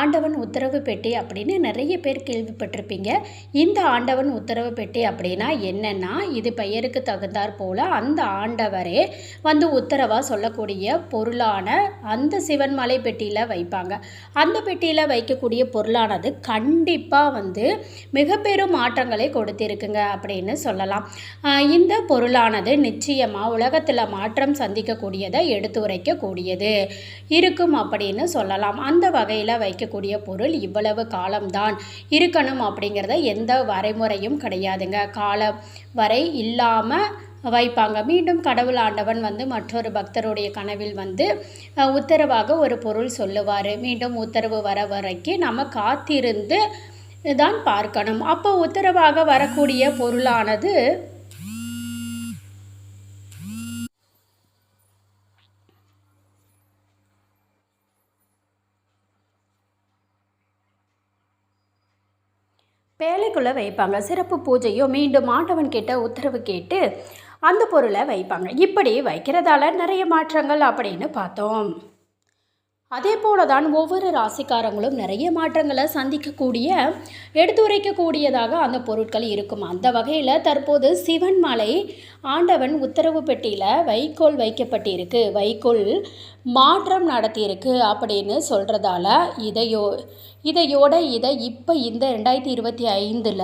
ஆண்டவன் உத்தரவு பெட்டி அப்படின்னு நிறைய பேர் கேள்விப்பட்டிருப்பீங்க. இந்த ஆண்டவன் உத்தரவு பெட்டி அப்படின்னா என்னென்னா இது பெயருக்கு தகுந்தாற் போல் அந்த ஆண்டவரே வந்து உத்தரவாக சொல்லக்கூடிய பொருளான அந்த சிவன்மலை பெட்டியில் வைப்பாங்க. அந்த பெட்டியில் வைக்கக்கூடிய பொருளானது கண்டிப்பாக வந்து மிக பெரும் மாற்றங்களை கொடுத்திருக்குங்க அப்படின்னு சொல்லலாம். இந்த பொருளானது நிச்சயமாக உலகத்தில் மாற்றம் சந்திக்கக்கூடியதை எடுத்துரைக்கக்கூடியது இருக்கும் அப்படின்னு சொல்லலாம். அந்த வகையில் வைக்கக்கூடிய பொருள் இவ்வளவு காலம்தான். இருக்கணும் அப்படிங்கிறத எந்த வரைமுறையும் கிடையாதுங்க. காலம் வரை இல்லாமல் வைப்பாங்க. மீண்டும் கடவுள் ஆண்டவன் வந்து மற்றொரு பக்தருடைய கனவில் வந்து உத்தரவாக ஒரு பொருள் சொல்லுவார். மீண்டும் உத்தரவு வர வரைக்கும் நம்ம காத்திருந்து தான் பார்க்கணும். அப்போ உத்தரவாக வரக்கூடிய பொருளானது பேழைக்குள்ளே வைப்பாங்க. சிறப்பு பூஜையோ மீண்டும் ஆண்டவன் கிட்ட உத்தரவு கேட்டு அந்த பொருளை வைப்பாங்க. இப்படி வைக்கிறதால நிறைய மாற்றங்கள் அப்படின்னு பார்த்தோம். அதே போல தான் ஒவ்வொரு ராசிக்காரங்களும் நிறைய மாற்றங்களை சந்திக்கக்கூடிய எடுத்துரைக்கக்கூடியதாக அந்த பொருட்கள் இருக்கும். அந்த வகையில் தற்போது சிவன் மலை ஆண்டவன் உத்தரவு பெட்டியில் வைக்கோல் வைக்கப்பட்டிருக்கு. வைக்கோல் மாற்றம் நடத்தியிருக்கு அப்படின்னு சொல்கிறதால இதையோ இதையோட இதை இப்போ இந்த ரெண்டாயிரத்தி இருபத்தி ஐந்தில்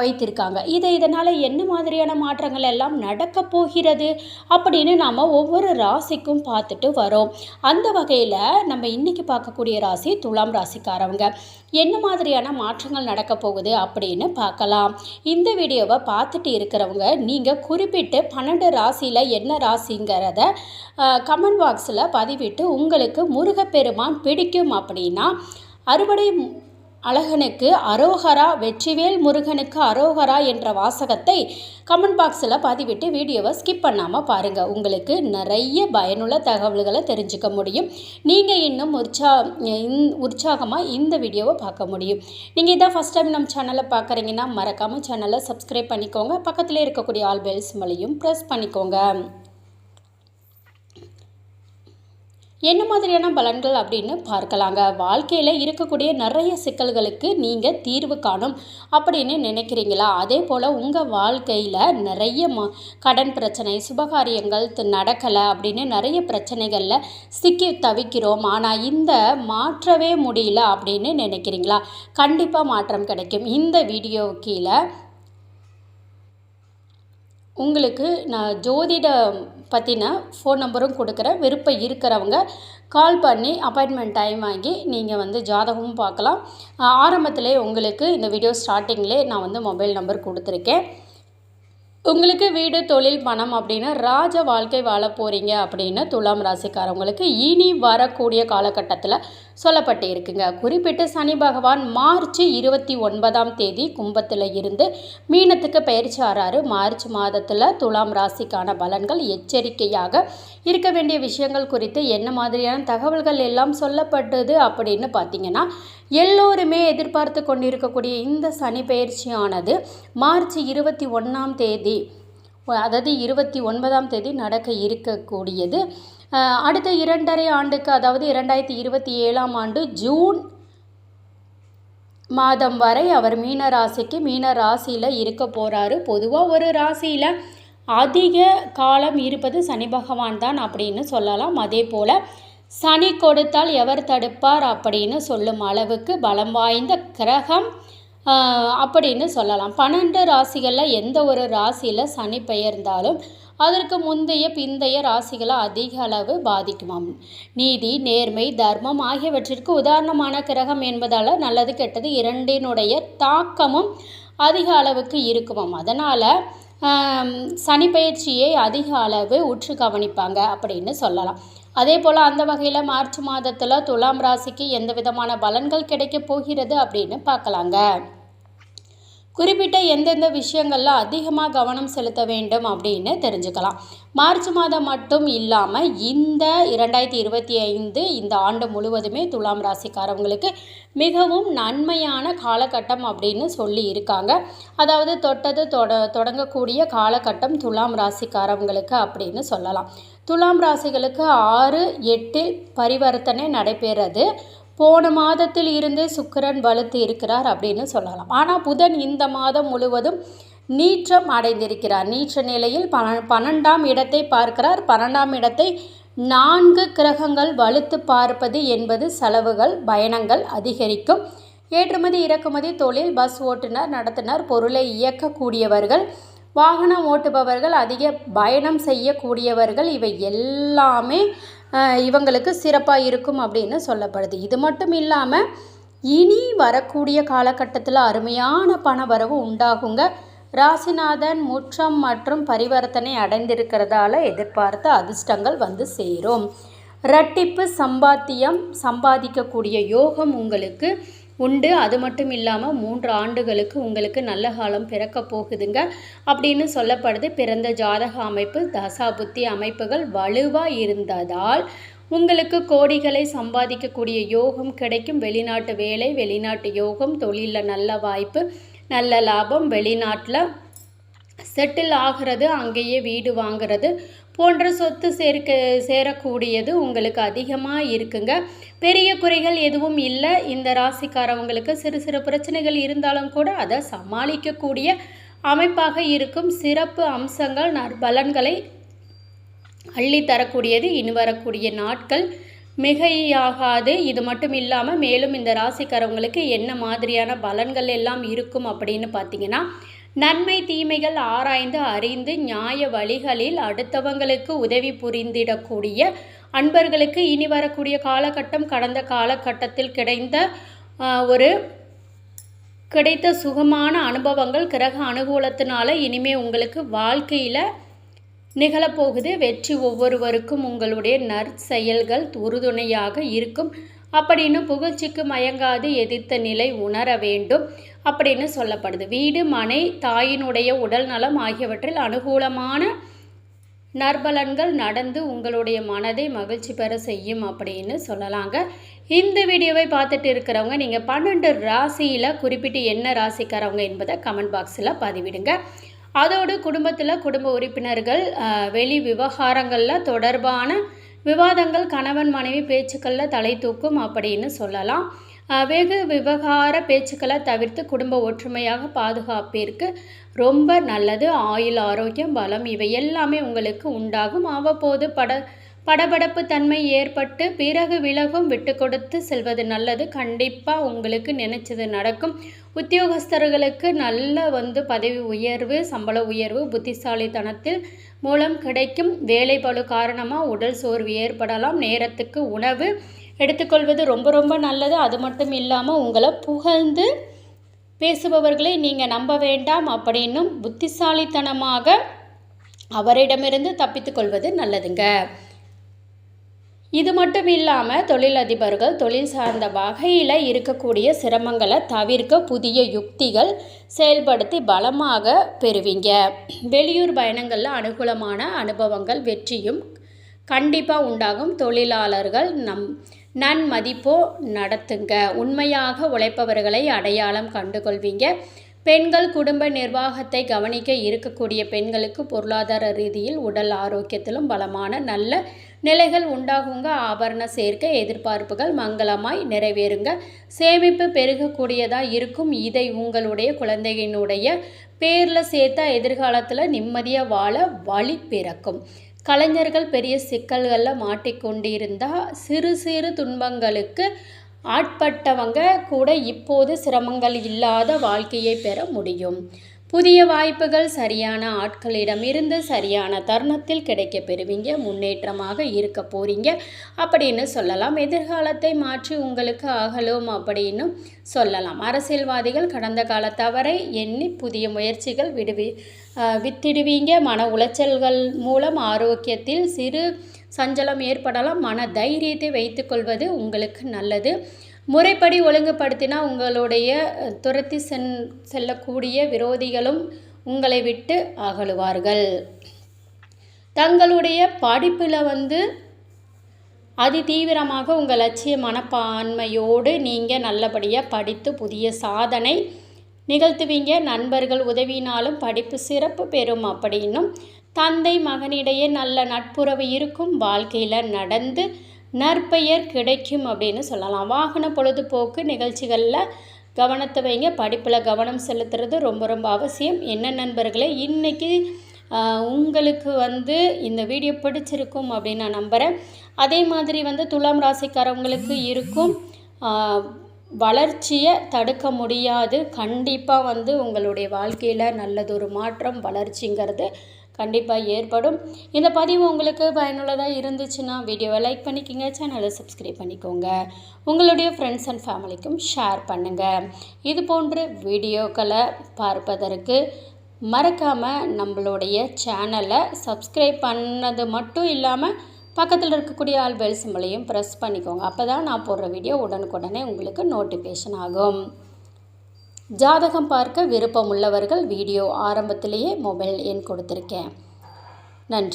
வைத்திருக்காங்க. இதை இதனால் என்ன மாதிரியான மாற்றங்கள் எல்லாம் நடக்க போகிறது அப்படின்னு நாம் ஒவ்வொரு ராசிக்கும் பார்த்துட்டு வரோம். அந்த வகையில் நம்ம இன்றைக்கி பார்க்கக்கூடிய ராசி துலாம் ராசிக்காரவங்க. என்ன மாதிரியான மாற்றங்கள் நடக்க போகுது அப்படின்னு பார்க்கலாம். இந்த வீடியோவை பார்த்துட்டு இருக்கிறவங்க நீங்கள் குறிப்பிட்டு பன்னெண்டு ராசியில் என்ன ராசிங்கிறத கமெண்ட் பாக்ஸில் பதிவிட்டு உங்களுக்கு முருகப்பெருமான் பிடிக்கும் அப்படின்னா அறுவடை அழகனுக்கு அரோகரா வெற்றிவேல் முருகனுக்கு அரோகரா என்ற வாசகத்தை கமெண்ட் பாக்ஸில் பதிவிட்டு வீடியோவை ஸ்கிப் பண்ணாமல் பாருங்கள் உங்களுக்கு நிறைய பயனுள்ள தகவல்களை தெரிஞ்சுக்க முடியும். நீங்கள் இன்னும் உற்சா இந் உற்சாகமாக இந்த வீடியோவை பார்க்க முடியும். நீங்கள் இதான் ஃபஸ்ட் டைம் நம்ம சேனலை பார்க்குறீங்கன்னா மறக்காமல் சேனலை சப்ஸ்கிரைப் பண்ணிக்கோங்க. பக்கத்தில் இருக்கக்கூடிய ஆல் பெல்ஸ் மொழியும் ப்ரெஸ் பண்ணிக்கோங்க. என்ன மாதிரியான பலன்கள் அப்படின்னு பார்க்கலாங்க. வாழ்க்கையில் இருக்கக்கூடிய நிறைய சிக்கல்களுக்கு நீங்கள் தீர்வு காணும் அப்படின்னு நினைக்கிறீங்களா? அதே போல் உங்கள் வாழ்க்கையில் நிறைய ம கடன் பிரச்சனை சுபகாரியங்கள் நடக்கலை அப்படின்னு நிறைய பிரச்சனைகளில் சிக்கி தவிக்கிறோம். ஆனால் இந்த மாற்றவே முடியல அப்படின்னு நினைக்கிறீங்களா? கண்டிப்பாக மாற்றம் கிடைக்கும். இந்த வீடியோ கீழே உங்களுக்கு நான் ஜோதிட பற்றின ஃபோன் நம்பரும் கொடுக்குறேன். விருப்பம் இருக்கிறவங்க கால் பண்ணி அப்பாயின்மெண்ட் டைம் வாங்கி நீங்கள் வந்து ஜாதகமும் பார்க்கலாம். ஆரம்பத்திலே உங்களுக்கு இந்த வீடியோ ஸ்டார்டிங்லே நான் வந்து மொபைல் நம்பர் கொடுத்துருக்கேன். உங்களுக்கு வீடு தொழில் பணம் அப்படின்னு ராஜ வாழ்க்கை வாழ போகிறீங்க அப்படின்னு துலாம் ராசிக்காரவங்களுக்கு இனி வரக்கூடிய காலகட்டத்தில் சொல்லப்பட்டு இருக்குங்க. குறிப்பிட்டு சனி பகவான் மார்ச் இருபத்தி ஒன்பதாம் தேதி கும்பத்தில் இருந்து மீனத்துக்கு பயிற்சி ஆறாரு. மார்ச் மாதத்தில் துலாம் ராசிக்கான பலன்கள் எச்சரிக்கையாக இருக்க வேண்டிய விஷயங்கள் குறித்து என்ன மாதிரியான தகவல்கள் எல்லாம் சொல்லப்பட்டது அப்படின்னு பார்த்தீங்கன்னா எல்லோருமே எதிர்பார்த்து கொண்டிருக்கக்கூடிய இந்த சனி பயிற்சியானது மார்ச் இருபத்தி ஒன்றாம் தேதி அதாவது இருபத்தி ஒன்பதாம் தேதி நடக்க இருக்கக்கூடியது. அடுத்த இரண்டரை ஆண்டுக்கு அதாவது இரண்டாயிரத்தி இருபத்தி ஏழாம் ஆண்டு ஜூன் மாதம் வரை அவர் மீன ராசிக்கு மீன ராசியில் இருக்க போகிறாரு பொதுவாக ஒரு ராசியில் அதிக காலம் இருப்பது சனி பகவான் தான் அப்படின்னு சொல்லலாம். அதே போல் சனி கொடுத்தால் எவர் தடுப்பார் அப்படின்னு சொல்லும் அளவுக்கு பலம் வாய்ந்த கிரகம் அப்படின்னு சொல்லலாம். பன்னெண்டு ராசிகளில் எந்த ஒரு ராசியில் சனி பெயர்ந்தாலும் அதற்கு முந்தைய பிந்தைய ராசிகளை அதிக அளவு பாதிக்குமாம். நீதி நேர்மை தர்மம் ஆகியவற்றிற்கு உதாரணமான கிரகம் என்பதால் நல்லது கெட்டது இரண்டினுடைய தாக்கமும் அதிக அளவுக்கு இருக்குமாம். அதனால் சனி பயிற்சியை அதிக அளவு உற்று கவனிப்பாங்க அப்படின்னு சொல்லலாம். அதே போல் அந்த வகையில் மார்ச் மாதத்தில் துலாம் ராசிக்கு எந்த விதமான பலன்கள் கிடைக்கப் போகிறது அப்படின்னு பார்க்கலாங்க. குறிப்பிட்ட எந்தெந்த விஷயங்களில் அதிகமாக கவனம் செலுத்த வேண்டும் அப்படின்னு தெரிஞ்சுக்கலாம். மார்ச் மாதம் மட்டும் இல்லாமல் இந்த இரண்டாயிரத்தி இருபத்தி ஐந்து இந்த ஆண்டு முழுவதுமே துலாம் ராசிக்காரவங்களுக்கு மிகவும் நன்மையான காலகட்டம் அப்படின்னு சொல்லி இருக்காங்க. அதாவது தொட்டது தொட தொடங்கக்கூடிய காலகட்டம் துலாம் ராசிக்காரவங்களுக்கு அப்படின்னு சொல்லலாம். துலாம் ராசிகளுக்கு ஆறு எட்டில் பரிவர்த்தனை நடைபெறது. போன மாதத்தில் இருந்து சுக்கிரன் வலுத்து இருக்கிறார் அப்படின்னு சொல்லலாம். ஆனால் புதன் இந்த மாதம் முழுவதும் நீச்சம் அடைந்திருக்கிறார். நீச்ச நிலையில் பன பன்னெண்டாம் இடத்தை பார்க்கிறார். பன்னெண்டாம் இடத்தை நான்கு கிரகங்கள் வலுத்து பார்ப்பது என்பது செலவுகள் பயணங்கள் அதிகரிக்கும். ஏற்றுமதி இறக்குமதி தொழில் பஸ் ஓட்டுநர் நடத்துனர் பொருளை இயக்கக்கூடியவர்கள் வாகனம் ஓட்டுபவர்கள் அதிக பயணம் செய்யக்கூடியவர்கள் இவை எல்லாமே இவங்களுக்கு சிறப்பாக இருக்கும் அப்படின்னு சொல்லப்படுது. இது மட்டும் இல்லாமல் இனி வரக்கூடிய காலகட்டத்தில் அருமையான பண வரவு உண்டாகுங்க. ராசிநாதன் முற்றம் மற்றும் பரிவர்த்தனை அடைந்திருக்கிறதால எதிர்பார்த்த அதிர்ஷ்டங்கள் வந்து சேரும். இரட்டிப்பு சம்பாத்தியம் சம்பாதிக்கக்கூடிய யோகம் உங்களுக்கு உண்டு. அது மட்டும் இல்லாமல் மூன்று ஆண்டுகளுக்கு உங்களுக்கு நல்ல காலம் பிறக்க போகுதுங்க. அப்படின்னு சொல்லப்படுது. பிறந்த ஜாதக அமைப்பு தசா புத்தி அமைப்புகள் வலுவாக இருந்ததால் உங்களுக்கு கோடிகளை சம்பாதிக்கக்கூடிய யோகம் கிடைக்கும். வெளிநாட்டு வேலை வெளிநாட்டு யோகம் தொழிலில் நல்ல வாய்ப்பு நல்ல லாபம் வெளிநாட்டில் செட்டில் ஆகிறது அங்கேயே வீடு வாங்குறது போன்ற சொத்து சேர்க்க சேரக்கூடியது உங்களுக்கு அதிகமாக இருக்குங்க. பெரிய குறைகள் எதுவும் இல்லை. இந்த ராசிக்காரவங்களுக்கு சிறு சிறு பிரச்சனைகள் இருந்தாலும் கூட அதை சமாளிக்கக்கூடிய அமைப்பாக இருக்கும். சிறப்பு அம்சங்கள் நற்பலன்களை அள்ளி தரக்கூடியது. இனி வரக்கூடிய நாட்கள் மிகையாகாது. இது மட்டும் இல்லாமல் மேலும் இந்த ராசிக்காரவங்களுக்கு என்ன மாதிரியான பலன்கள் எல்லாம் இருக்கும் அப்படின்னு பார்த்தீங்கன்னா நன்மை தீமைகள் ஆராய்ந்து அறிந்து நியாய வழிகளில் அடுத்தவங்களுக்கு உதவி புரிந்திடக்கூடிய அன்பர்களுக்கு இனி வரக்கூடிய காலகட்டம் கடந்த காலகட்டத்தில் கிடைந்த ஒரு கிடைத்த சுகமான அனுபவங்கள் கிரக அனுகூலத்தினால இனிமே உங்களுக்கு வாழ்க்கையில் நிகழப்போகுது. வெற்றி ஒவ்வொருவருக்கும் உங்களுடைய நற்செயல்கள் உறுதுணையாக இருக்கும். அப்படின்னு புகழ்ச்சிக்கு மயங்காது எதிர்த்த நிலை உணர வேண்டும் அப்படின்னு சொல்லப்படுது. வீடு மனை தாயினுடைய உடல் நலம் ஆகியவற்றில் அனுகூலமான நற்பலன்கள் நடந்து உங்களுடைய மனதை மகிழ்ச்சி பெற செய்யும் அப்படின்னு சொல்லலாங்க. இந்த வீடியோவை பார்த்துட்டு இருக்கிறவங்க நீங்கள் பன்னெண்டு ராசியில் குறிப்பிட்டு என்ன ராசிக்காரவங்க என்பதை கமெண்ட் பாக்ஸில் பதிவிடுங்க. அதோடு குடும்பத்தில் குடும்ப உறுப்பினர்கள் வெளி விவகாரங்களில் தொடர்பான விவாதங்கள் கணவன் மனைவி பேச்சுக்களில் தலை தூக்கும் அப்படின்னு சொல்லலாம். வெகு விவகார பேச்சுக்களை தவிர்த்து குடும்ப ஒற்றுமையாக பாதுகாப்பிற்கு ரொம்ப நல்லது. ஆயுள் ஆரோக்கியம் பலம் இவை எல்லாமே உங்களுக்கு உண்டாகும். அவ்வப்போது பட படபடப்பு தன்மை ஏற்பட்டு பிறகு விலகும் விட்டு கொடுத்து செல்வது நல்லது. கண்டிப்பாக உங்களுக்கு நினைச்சது நடக்கும். உத்தியோகஸ்தர்களுக்கு நல்ல வந்து பதவி உயர்வு சம்பள உயர்வு புத்திசாலித்தனத்தில் மூலம் கிடைக்கும். வேலை பழு காரணமாக உடல் சோர்வு ஏற்படலாம். நேரத்துக்கு உணவு எடுத்துக்கொள்வது ரொம்ப ரொம்ப நல்லது. அது மட்டும் இல்லாமல் உங்களை புகழ்ந்து பேசுபவர்களை நீங்கள் நம்ப வேண்டாம் அப்படின்னும் புத்திசாலித்தனமாக அவரிடமிருந்து தப்பித்துக்கொள்வது நல்லதுங்க. இது மட்டும் இல்லாமல் தொழிலதிபர்கள் தொழில் சார்ந்த வகையில் இருக்கக்கூடிய சிரமங்களை தவிர்க்க புதிய யுக்திகள் செயல்படுத்தி பலமாக பெறுவீங்க. வெளியூர் பயணங்களில் அனுகூலமான அனுபவங்கள் வெற்றியும் கண்டிப்பாக உண்டாகும். தொழிலாளர்கள் நம் நன்மதிப்போ நடத்துங்க. உண்மையாக உழைப்பவர்களை அடையாளம் கண்டுகொள்வீங்க. பெண்கள் குடும்ப நிர்வாகத்தை கவனிக்க இருக்கக்கூடிய பெண்களுக்கு பொருளாதார ரீதியில் உடல் ஆரோக்கியத்திலும் பலமான நல்ல நிலைகள் உண்டாகுங்க. ஆபரண சேர்க்கை எதிர்பார்ப்புகள் மங்களமாய் நிறைவேறுங்க. சேமிப்பு பெருகக்கூடியதாக இருக்கும். இதை உங்களுடைய குழந்தையினுடைய பேரில் சேர்த்தா எதிர்காலத்தில் நிம்மதியாக வாழ வழி பிறக்கும். கலைஞர்கள் பெரிய சிக்கல்களில் மாட்டிக்கொண்டிருந்தால் சிறு சிறு துன்பங்களுக்கு ஆட்பட்டவங்க கூட இப்போது சிரமங்கள் இல்லாத வாழ்க்கையை பெற முடியும். புதிய வாய்ப்புகள் சரியான ஆட்களிடமிருந்து சரியான தருணத்தில் கிடைக்க பெறுவீங்க முன்னேற்றமாக இருக்க போறீங்க அப்படின்னு சொல்லலாம். எதிர்காலத்தை மாற்றி உங்களுக்கு ஆகலும் அப்படின்னு சொல்லலாம். அரசியல்வாதிகள் கடந்த கால தவறை எண்ணி புதிய முயற்சிகள் விடுவி வித்திடுவீங்க. மன உளைச்சல்கள் மூலம் ஆரோக்கியத்தில் சிறு சஞ்சலம் ஏற்படலாம். மன தைரியத்தை வைத்துக்கொள்வது உங்களுக்கு நல்லது. முறைப்படி ஒழுங்குபடுத்தினா உங்களுடைய துரத்தி சென் செல்லக்கூடிய விரோதிகளும் உங்களை விட்டு அகழுவார்கள் தங்களுடைய படிப்பில் வந்து அதி தீவிரமாக உங்கள் லட்சிய மனப்பான்மையோடு நீங்கள் நல்லபடியாக படித்து புதிய சாதனை நிகழ்த்துவீங்க. நண்பர்கள் உதவினாலும் படிப்பு சிறப்பு பெறும் அப்படின்னும் தந்தை மகனிடையே நல்ல நட்புறவு இருக்கும். வாழ்க்கையில் நடந்து நற்பெயர் கிடைக்கும் அப்படின்னு சொல்லலாம். வாகன பொழுதுபோக்கு நிகழ்ச்சிகளில் கவனத்தை வைங்க. படிப்பில் கவனம் செலுத்துறது ரொம்ப ரொம்ப அவசியம். என்ன நண்பர்களே இன்றைக்கி உங்களுக்கு வந்து இந்த வீடியோ பிடிச்சிருக்கும் அப்படின்னு நான் நம்புகிறேன் அதே மாதிரி வந்து துலாம் ராசிக்காரவங்களுக்கு இருக்கும் வளர்ச்சியை தடுக்க முடியாது. கண்டிப்பாக வந்து உங்களுடைய வாழ்க்கையில் நல்லதொரு மாற்றம் வளர்ச்சிங்கிறது கண்டிப்பாக ஏற்படும். இந்த பதிவு உங்களுக்கு பயனுள்ளதாக இருந்துச்சுன்னா வீடியோவை லைக் பண்ணிக்கோங்க சேனலை சப்ஸ்கிரைப் பண்ணிக்கோங்க. உங்களுடைய ஃப்ரெண்ட்ஸ் அண்ட் ஃபேமிலிக்கும் ஷேர் பண்ணுங்கள் இது போன்ற வீடியோக்களை பார்ப்பதற்கு மறக்காமல் நம்மளுடைய சேனலை சப்ஸ்கிரைப் பண்ணது மட்டும் இல்லாமல் பக்கத்தில் இருக்கக்கூடிய ஆல் பெல் சிம்பிளையும் ப்ரெஸ் பண்ணிக்கோங்க. அப்போ தான் நான் போடுற வீடியோ உடனுக்குடனே உங்களுக்கு நோட்டிஃபிகேஷன் ஆகும். ஜாதகம் பார்க்க விருப்பம் உள்ளவர்கள் வீடியோ ஆரம்பத்திலேயே மொபைல் எண் கொடுத்துருக்கேன். நன்றி.